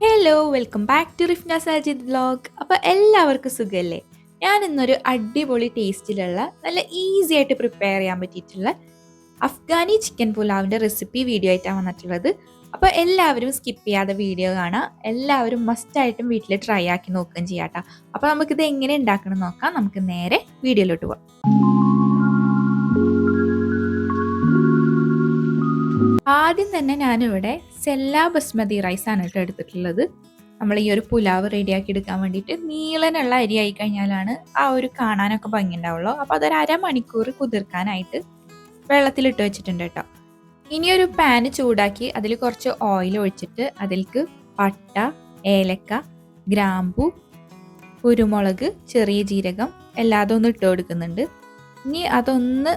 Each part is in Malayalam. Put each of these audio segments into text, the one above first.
Hello welcome back to Rifna Sajid vlog അപ്പോൾ എല്ലാവർക്കും സുഖമല്ലേ ഞാൻ ഇന്നൊരു അടിപൊളി ടേസ്റ്റിലുള്ള നല്ല ഈസി ആയിട്ട് പ്രിപ്പയർ ചെയ്യാൻ പറ്റിയിട്ടുള്ള അഫ്ഗാനി ചിക്കൻ പുലാവിന്റെ റെസിപ്പി വീഡിയോ ആയിട്ടാണ് വന്നിട്ടുള്ളത്. അപ്പോൾ എല്ലാവരും സ്കിപ്പ് ചെയ്യാതെ വീഡിയോ കാണാം എല്ലാവരും മസ്റ്റായിട്ടും വീട്ടിൽ ട്രൈ ആക്കി നോക്കുകയും ചെയ്യാം കേട്ടോ അപ്പോൾ നമുക്കിത് എങ്ങനെ ഉണ്ടാക്കണം നോക്കാം. നമുക്ക് നേരെ വീഡിയോയിലോട്ട് പോകാം ആദ്യം തന്നെ ഞാനിവിടെ സെല്ല ബസ്മതി റൈസ് ആണ് കേട്ടോ എടുത്തിട്ടുള്ളത്. നമ്മൾ ഈ ഒരു പുലാവ് റെഡിയാക്കി എടുക്കാൻ വേണ്ടിയിട്ട് നീളനുള്ള അരി ആയി കഴിഞ്ഞാലാണ് ആ ഒരു കാണാനൊക്കെ ഭംഗി ഉണ്ടാവുള്ളൂ അപ്പോൾ അതൊരു അരമണിക്കൂർ കുതിർക്കാനായിട്ട് വെള്ളത്തിലിട്ട് വെച്ചിട്ടുണ്ട് കേട്ടോ. ഇനിയൊരു പാന് ചൂടാക്കി അതിൽ കുറച്ച് ഓയിൽ ഒഴിച്ചിട്ട് അതിലേക്ക് പട്ട ഏലക്ക ഗ്രാമ്പു കുരുമുളക് ചെറിയ ജീരകം എല്ലാതും ഒന്ന് ഇട്ട് കൊടുക്കുന്നുണ്ട്. ഇനി അതൊന്ന്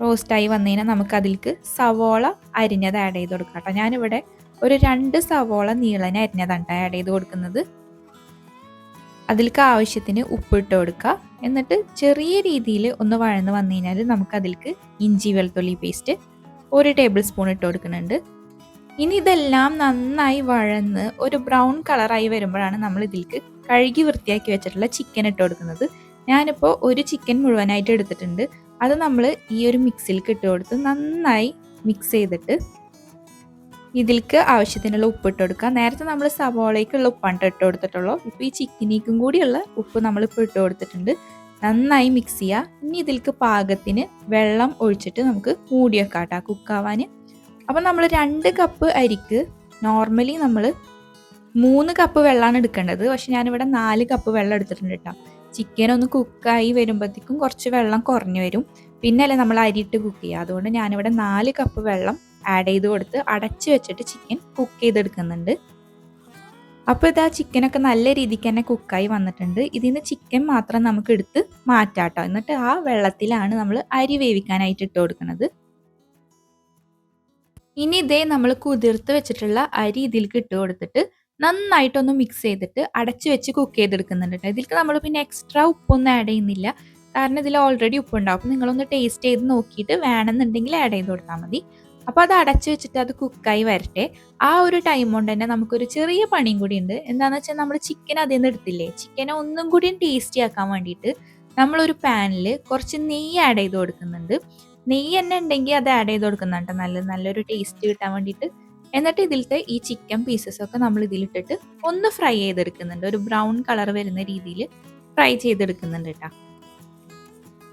റോസ്റ്റായി വന്നു കഴിഞ്ഞാൽ നമുക്ക് അതിലേക്ക് സവോള അരിഞ്ഞത് ആഡ് ചെയ്ത് കൊടുക്കാം കേട്ടോ. ഞാനിവിടെ ഒരു രണ്ട് സവോള നീളനെ അരിഞ്ഞതാണ് ആഡ് ചെയ്ത് കൊടുക്കുന്നത്. അതിലേക്ക് ആവശ്യത്തിന് ഉപ്പിട്ട് കൊടുക്കുക. എന്നിട്ട് ചെറിയ രീതിയിൽ ഒന്ന് വഴന്ന് വന്നു കഴിഞ്ഞാൽ നമുക്ക് അതിലേക്ക് ഇഞ്ചി വെളുത്തുള്ളി പേസ്റ്റ് ഒരു ടേബിൾ സ്പൂൺ ഇട്ട് കൊടുക്കുന്നുണ്ട്. ഇനി ഇതെല്ലാം നന്നായി വഴന്ന് ഒരു ബ്രൗൺ കളറായി വരുമ്പോഴാണ് നമ്മൾ ഇതിലേക്ക് കഴുകി വൃത്തിയാക്കി വെച്ചിട്ടുള്ള ചിക്കൻ ഇട്ട് കൊടുക്കുന്നത്. ഞാനിപ്പോൾ ഒരു ചിക്കൻ മുഴുവനായിട്ട് എടുത്തിട്ടുണ്ട്. അത് നമ്മൾ ഈ ഒരു മിക്സിയിലേക്ക് ഇട്ട് കൊടുത്ത് നന്നായി മിക്സ് ചെയ്തിട്ട് ഇതിലേക്ക് ആവശ്യത്തിനുള്ള ഉപ്പ് ഇട്ട് കൊടുക്കുക നേരത്തെ നമ്മൾ സവോളയ്ക്കുള്ള ഉപ്പാണ് ഇട്ട് കൊടുത്തിട്ടുള്ളൂ. ഇപ്പോൾ ഈ ചിക്കനിക്കും കൂടിയുള്ള ഉപ്പ് നമ്മൾ ഇപ്പോൾ ഇട്ട് കൊടുത്തിട്ടുണ്ട്. നന്നായി മിക്സ് ചെയ്യുക. ഇനി ഇതിലേക്ക് പാകത്തിന് വെള്ളം ഒഴിച്ചിട്ട് നമുക്ക് മൂടി വെക്കാം കേട്ടോ കുക്കാവാൻ അപ്പം നമ്മൾ രണ്ട് കപ്പ് അരിക്ക് നോർമലി നമ്മൾ മൂന്ന് കപ്പ് വെള്ളമാണ് എടുക്കേണ്ടത്. പക്ഷെ ഞാനിവിടെ നാല് കപ്പ് വെള്ളം എടുത്തിട്ടുണ്ട് കേട്ടോ. ചിക്കൻ ഒന്ന് കുക്കായി വരുമ്പോഴത്തേക്കും കുറച്ച് വെള്ളം കുറഞ്ഞു വരും. പിന്നെ അല്ലേ നമ്മൾ അരിയിട്ട് കുക്ക് ചെയ്യുക. അതുകൊണ്ട് ഞാനിവിടെ നാല് കപ്പ് വെള്ളം ആഡ് ചെയ്ത് കൊടുത്ത് അടച്ച് വെച്ചിട്ട് ചിക്കൻ കുക്ക് ചെയ്തെടുക്കുന്നുണ്ട്. അപ്പോൾ ഇതാ ചിക്കനൊക്കെ നല്ല രീതിക്ക് തന്നെ കുക്കായി വന്നിട്ടുണ്ട്. ഇതിൽ നിന്ന് ചിക്കൻ മാത്രം നമുക്ക് എടുത്ത് മാറ്റാട്ടോ. എന്നിട്ട് ആ വെള്ളത്തിലാണ് നമ്മൾ അരി വേവിക്കാനായിട്ട് ഇട്ട് കൊടുക്കുന്നത്. ഇനി ഇതേ നമ്മൾ കുതിർത്ത് വെച്ചിട്ടുള്ള അരി ഇതിലേക്ക് ഇട്ട് കൊടുത്തിട്ട് നന്നായിട്ടൊന്ന് മിക്സ് ചെയ്തിട്ട് അടച്ച് വെച്ച് കുക്ക് ചെയ്തെടുക്കുന്നുണ്ട് ഇതിലേക്ക് നമ്മൾ പിന്നെ എക്സ്ട്രാ ഉപ്പൊന്നും ആഡ് ചെയ്യുന്നില്ല. കാരണം ഇതിൽ ഓൾറെഡി ഉപ്പുണ്ടാവും. അപ്പോൾ നിങ്ങളൊന്ന് ടേസ്റ്റ് ചെയ്ത് നോക്കിയിട്ട് വേണമെന്നുണ്ടെങ്കിൽ ആഡ് ചെയ്ത് കൊടുത്താൽ മതി. അപ്പോൾ അത് അടച്ച് വെച്ചിട്ട് അത് കുക്കായി വരട്ടെ. ആ ഒരു ടൈം കൊണ്ട് തന്നെ നമുക്കൊരു ചെറിയ പണിയും കൂടി ഉണ്ട്. എന്താണെന്ന് വെച്ചാൽ നമ്മൾ ചിക്കൻ അതിൽ നിന്ന് എടുത്തില്ലേ? ചിക്കനെ ഒന്നും കൂടി ടേസ്റ്റി ആക്കാൻ വേണ്ടിയിട്ട് നമ്മളൊരു പാനിൽ കുറച്ച് നെയ്യ് ആഡ് ചെയ്ത് കൊടുക്കുന്നുണ്ട്. നെയ്യ് തന്നെ ഉണ്ടെങ്കിൽ അത് ആഡ് ചെയ്ത് കൊടുക്കുന്നുണ്ട് നല്ല നല്ലൊരു ടേസ്റ്റ് കിട്ടാൻ വേണ്ടിയിട്ട്. എന്നിട്ട് ഇതിലത്തെ ഈ ചിക്കൻ പീസസ് ഒക്കെ നമ്മൾ ഇതിലിട്ടിട്ട് ഒന്ന് ഫ്രൈ ചെയ്തെടുക്കുന്നുണ്ട്. ഒരു ബ്രൗൺ കളർ വരുന്ന രീതിയിൽ ഫ്രൈ ചെയ്തെടുക്കുന്നുണ്ട് കേട്ടോ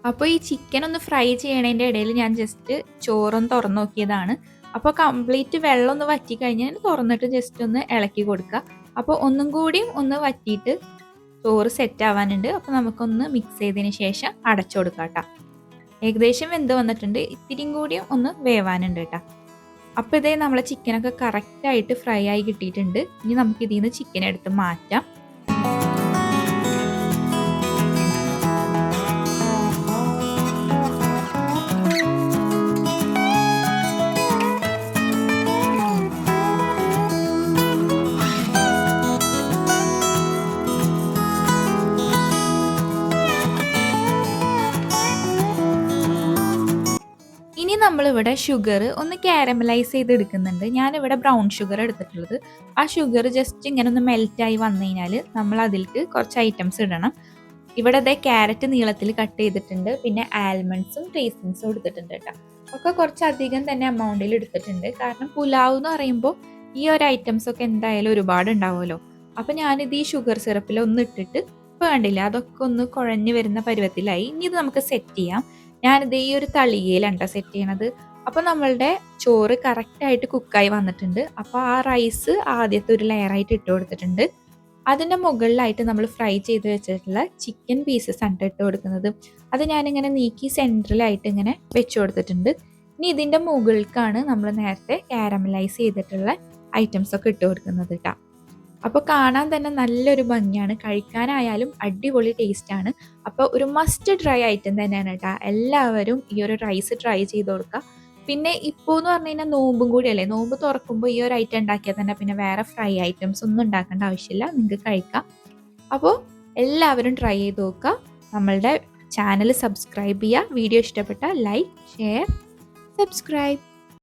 അപ്പോൾ ഈ ചിക്കൻ ഒന്ന് ഫ്രൈ ചെയ്യണതിന്റെ ഇടയിൽ ഞാൻ ജസ്റ്റ് ചോറൊന്ന് തുറന്നു നോക്കിയതാണ്. അപ്പോൾ കംപ്ലീറ്റ് വെള്ളം ഒന്ന് വറ്റി കഴിഞ്ഞാൽ തുറന്നിട്ട് ജസ്റ്റ് ഒന്ന് ഇളക്കി കൊടുക്കുക. അപ്പോൾ ഒന്നും കൂടിയും ഒന്ന് വറ്റിയിട്ട് ചോറ് സെറ്റ് ആവാനുണ്ട്. അപ്പോൾ നമുക്കൊന്ന് മിക്സ് ചെയ്തതിന് ശേഷം അടച്ചു കൊടുക്കാം കേട്ടോ ഏകദേശം വെന്ത് വന്നിട്ടുണ്ട്. ഇത്തിരിയും കൂടിയും ഒന്ന് വേവാനുണ്ട് കേട്ടോ അപ്പോൾ ഇതേ നമ്മളെ ചിക്കനൊക്കെ കറക്റ്റായിട്ട് ഫ്രൈ ആയി കിട്ടിയിട്ടുണ്ട്. ഇനി നമുക്ക് ഇതിൽ നിന്ന് ചിക്കൻ എടുത്ത് മാറ്റാം. നമ്മളിവിടെ ഷുഗർ ഒന്ന് കാരമലൈസ് ചെയ്തെടുക്കുന്നുണ്ട്. ഞാനിവിടെ ബ്രൗൺ ഷുഗർ എടുത്തിട്ടുള്ളത്. ആ ഷുഗർ ജസ്റ്റ് ഇങ്ങനെ ഒന്ന് മെൽറ്റായി വന്നു കഴിഞ്ഞാൽ നമ്മൾ അതിലേക്ക് കുറച്ച് ഐറ്റംസ് ഇടണം. ഇവിടെ അതേ ക്യാരറ്റ് നീളത്തിൽ കട്ട് ചെയ്തിട്ടുണ്ട്. പിന്നെ ആൽമണ്ട്സും റേസിൻസും എടുത്തിട്ടുണ്ട് കേട്ടോ. ഒക്കെ കുറച്ചധികം തന്നെ എമൗണ്ടിൽ എടുത്തിട്ടുണ്ട്. കാരണം പുലാവ് എന്ന് പറയുമ്പോൾ ഈ ഒരു ഐറ്റംസ് ഒക്കെ എന്തായാലും ഒരുപാട് ഉണ്ടാവുമല്ലോ. അപ്പം ഞാനിത് ഈ ഷുഗർ സിറപ്പിൽ ഒന്ന് ഇട്ടിട്ട് വേണ്ടില്ല. അതൊക്കെ ഒന്ന് കുഴഞ്ഞു വരുന്ന പരുവത്തിലായി. ഇനി ഇത് നമുക്ക് സെറ്റ് ചെയ്യാം. ഞാനിത് ഈ ഒരു തളികയിലാണ് സെറ്റ് ചെയ്യണത്. അപ്പോൾ നമ്മളുടെ ചോറ് കറക്റ്റായിട്ട് കുക്കായി വന്നിട്ടുണ്ട്. അപ്പോൾ ആ റൈസ് ആദ്യത്തെ ഒരു ലെയറായിട്ട് ഇട്ട് കൊടുത്തിട്ടുണ്ട്. അതിന്റെ മുകളിലായിട്ട് നമ്മൾ ഫ്രൈ ചെയ്ത് വെച്ചിട്ടുള്ള ചിക്കൻ പീസസ് ആണ് ഇട്ട് കൊടുക്കുന്നത്. അത് ഞാനിങ്ങനെ നീക്കി സെൻട്രലായിട്ട് ഇങ്ങനെ വെച്ച് കൊടുത്തിട്ടുണ്ട്. ഇനി ഇതിന്റെ മുകൾക്കാണ് നമ്മൾ നേരത്തെ കാരമലൈസ് ചെയ്തിട്ടുള്ള ഐറ്റംസ് ഒക്കെ ഇട്ട് കൊടുക്കുന്നത് കേട്ടോ അപ്പോൾ കാണാൻ തന്നെ നല്ലൊരു ഭംഗിയാണ്. കഴിക്കാനായാലും അടിപൊളി ടേസ്റ്റാണ് അപ്പോൾ ഒരു മസ്റ്റ് ഡ്രൈ ഐറ്റം തന്നെയാണ് കേട്ടോ. എല്ലാവരും ഈ ഒരു റൈസ് ട്രൈ ചെയ്ത് കൊടുക്കുക പിന്നെ ഇപ്പോൾ എന്ന് പറഞ്ഞു കഴിഞ്ഞാൽ നോമ്പും കൂടിയല്ലേ നോമ്പ് തുറക്കുമ്പോൾ ഈ ഒരു ഐറ്റം ഉണ്ടാക്കിയാൽ തന്നെ പിന്നെ വേറെ ഫ്രൈ ഐറ്റംസ് ഒന്നും ഉണ്ടാക്കേണ്ട ആവശ്യമില്ല. നിങ്ങൾക്ക് കഴിക്കാം. അപ്പോൾ എല്ലാവരും ട്രൈ ചെയ്ത് നോക്കുക നമ്മളുടെ ചാനൽ സബ്സ്ക്രൈബ് ചെയ്യുക വീഡിയോ ഇഷ്ടപ്പെട്ടാൽ ലൈക്ക് ഷെയർ സബ്സ്ക്രൈബ്